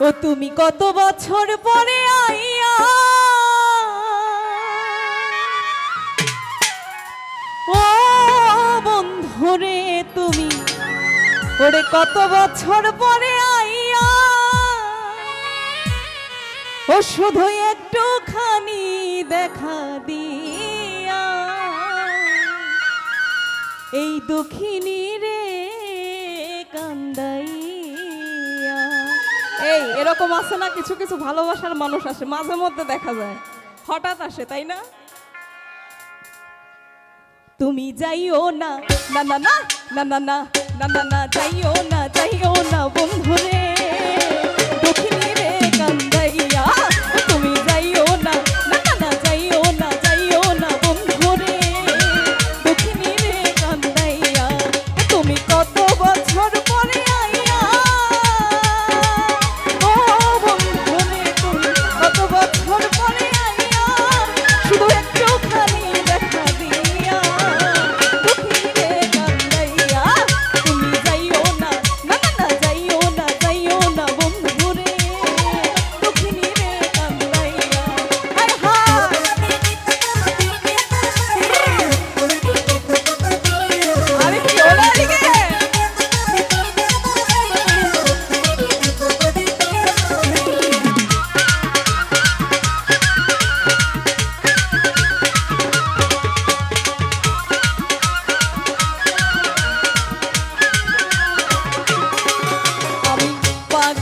ও তুমি কত বছর পরে আইয়া? ও বন্ধুরে তুমি, ওরে কত বছর পরে আইয়া? ও শুধু একটুখানি দেখা দিয়া। এই দক্ষিণীর এরকম আছে না কিছু কিছু ভালোবাসার মানুষ আসে মাঝে মধ্যে দেখা যায় হঠাৎ আসে তাই না তুমি যাইও না না না না না না না না না যাইও না যাইও না বন্ধুরে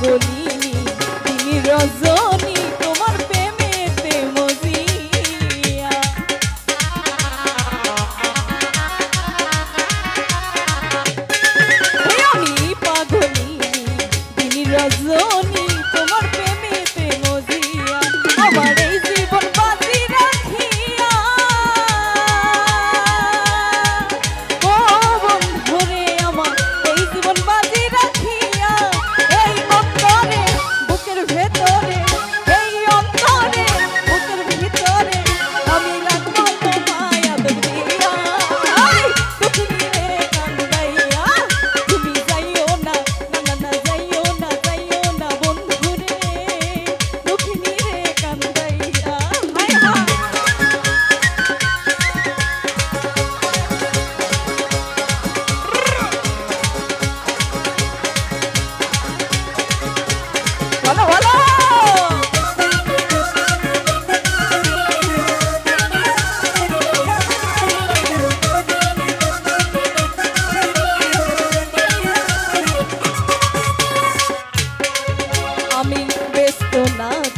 বলি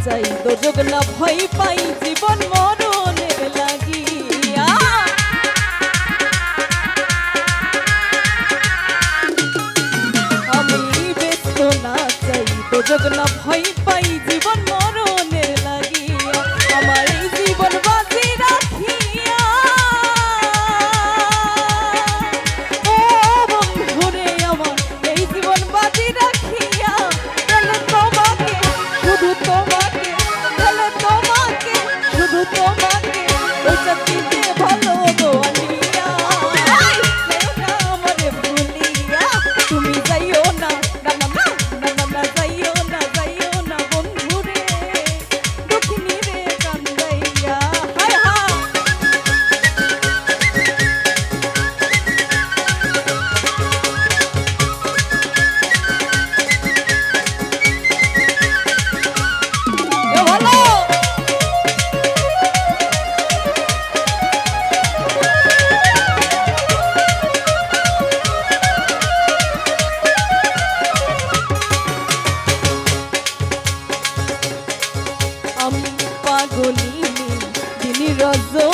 যাই দোযোগ না ভয় পাই, জীবন মরণে লাগিয়া আমি ব্যস্ত না চাই দোযোগ না ভয় পাই, জীবন মরণ Eu te razón.